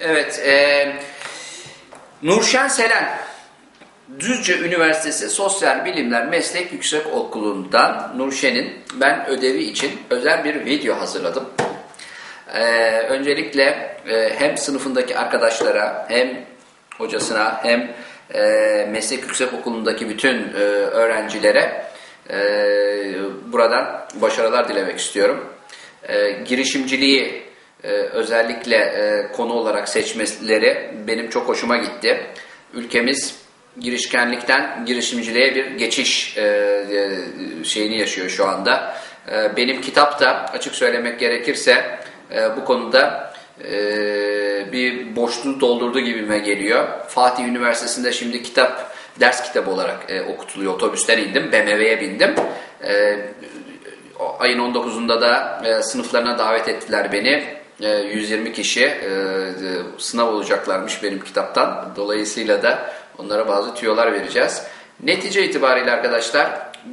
Evet, e, Nurşen Selen, Düzce Üniversitesi Sosyal Bilimler Meslek Yüksek Okulu'ndan Nurşen'in ben ödevi için özel bir video hazırladım. E, öncelikle e, hem sınıfındaki arkadaşlara hem hocasına hem e, Meslek Yüksek Okulu'ndaki bütün e, öğrencilere e, buradan başarılar dilemek istiyorum. E, girişimciliği e, özellikle e, konu olarak seçmeleri benim çok hoşuma gitti. Ülkemiz girişkenlikten girişimciliğe bir geçiş e, e, şeyini yaşıyor şu anda. Benim kitap da açık söylemek gerekirse bu konuda bir boşluğu doldurdu gibime geliyor. Fatih Üniversitesi'nde şimdi kitap ders kitabı olarak okutuluyor. Otobüsten indim, BMW'ye bindim. Ayın 19'unda da sınıflarına davet ettiler beni. E, 120 kişi e, e, sınav olacaklarmış benim kitaptan. Dolayısıyla da onlara bazı tüyolar vereceğiz. Netice itibariyle arkadaşlar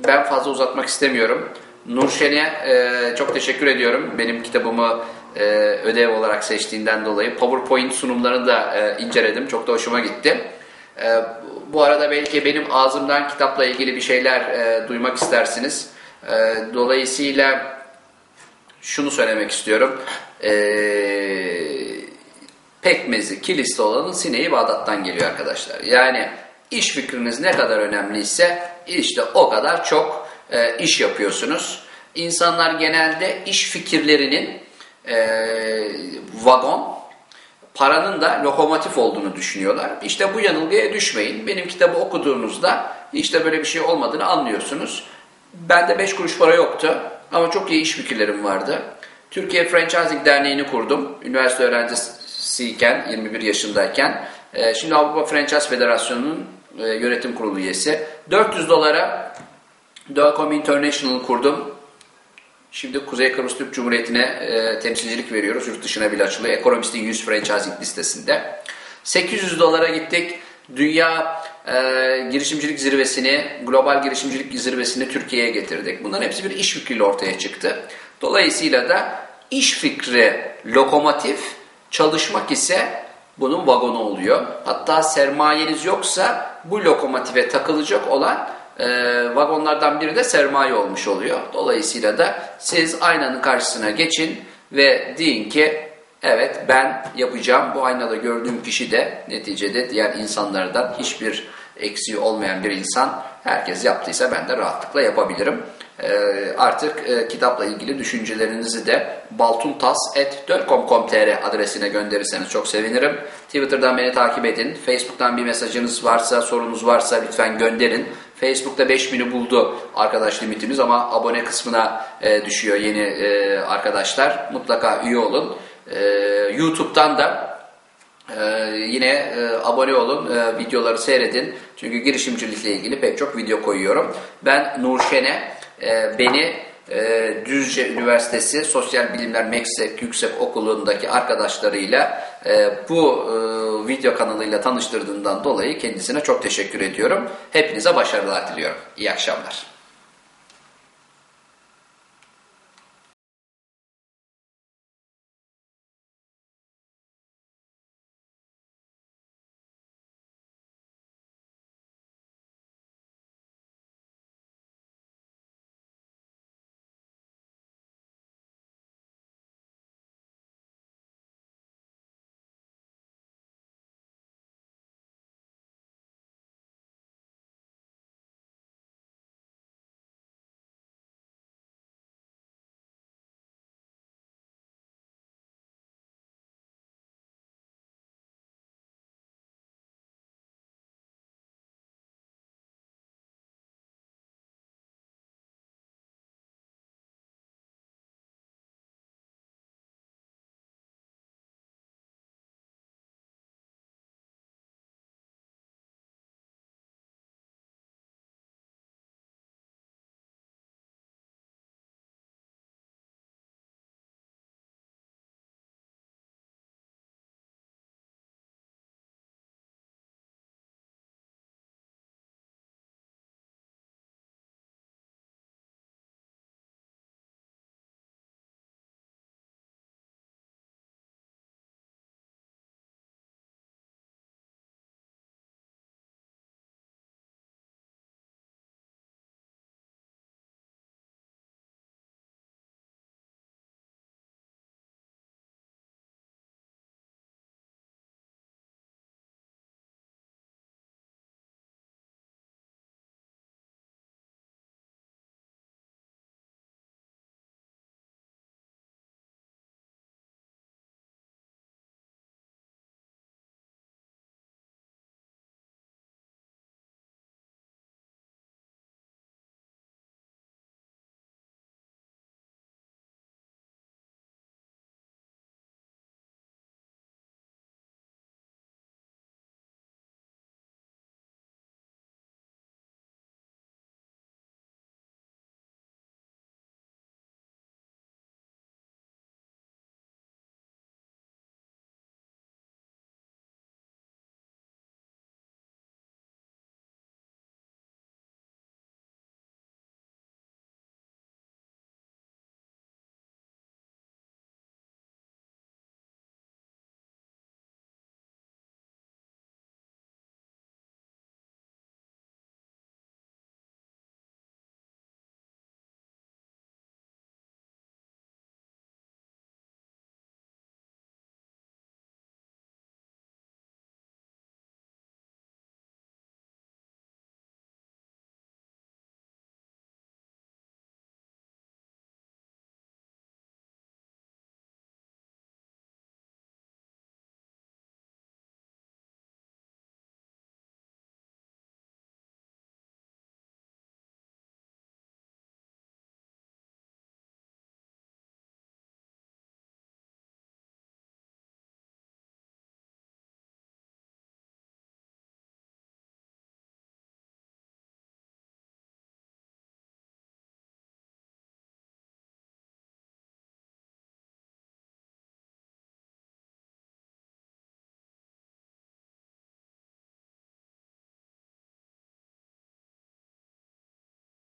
ben fazla uzatmak istemiyorum. Nurşen'e e, çok teşekkür ediyorum. Benim kitabımı e, ödev olarak seçtiğinden dolayı. PowerPoint sunumlarını da e, inceledim. Çok da hoşuma gitti. E, bu arada belki benim ağzımdan kitapla ilgili bir şeyler e, duymak istersiniz. E, dolayısıyla şunu söylemek istiyorum. E, pekmezi, kiliste olanın sineği Bağdat'tan geliyor arkadaşlar. Yani iş fikriniz ne kadar önemliyse işte o kadar çok e, iş yapıyorsunuz. İnsanlar genelde iş fikirlerinin e, vagon, paranın da lokomotif olduğunu düşünüyorlar. İşte bu yanılgıya düşmeyin. Benim kitabı okuduğunuzda işte böyle bir şey olmadığını anlıyorsunuz. Bende 5 kuruş para yoktu ama çok iyi iş fikirlerim vardı. Türkiye Franchising Derneği'ni kurdum. Üniversite öğrencisiyken, 21 yaşındayken. Ee, Şimdi Avrupa Franchise Federasyonu'nun e, yönetim kurulu üyesi. 400 dolara Dölcom International kurdum. Şimdi Kuzey Kıbrıs Türk Cumhuriyeti'ne e, temsilcilik veriyoruz. Yurt dışına bile açılıyor. Economist'in 100 franchising listesinde. 800 dolara gittik. Dünya e, girişimcilik zirvesini, global girişimcilik zirvesini Türkiye'ye getirdik. Bunların hepsi bir iş fikriyle ortaya çıktı. Dolayısıyla da iş fikri lokomotif, çalışmak ise bunun vagonu oluyor. Hatta sermayeniz yoksa bu lokomotive takılacak olan e, vagonlardan biri de sermaye olmuş oluyor. Dolayısıyla da siz aynanın karşısına geçin ve deyin ki evet ben yapacağım. Bu aynada gördüğüm kişi de neticede diğer insanlardan hiçbir eksiği olmayan bir insan. Herkes yaptıysa ben de rahatlıkla yapabilirim. E, artık e, kitapla ilgili düşüncelerinizi de baltuntas.com.tr adresine gönderirseniz çok sevinirim. Twitter'dan beni takip edin. Facebook'tan bir mesajınız varsa, sorunuz varsa lütfen gönderin. Facebook'ta 5000'i buldu arkadaş limitimiz ama abone kısmına e, düşüyor yeni e, arkadaşlar. Mutlaka üye olun. E, YouTube'dan da ee, yine e, abone olun, e, videoları seyredin. Çünkü girişimcilikle ilgili pek çok video koyuyorum. Ben Nurşen'e e, beni e, Düzce Üniversitesi Sosyal Bilimler Meslek Yüksek Okulu'ndaki arkadaşlarıyla e, bu e, video kanalıyla tanıştırdığından dolayı kendisine çok teşekkür ediyorum. Hepinize başarılar diliyorum. İyi akşamlar.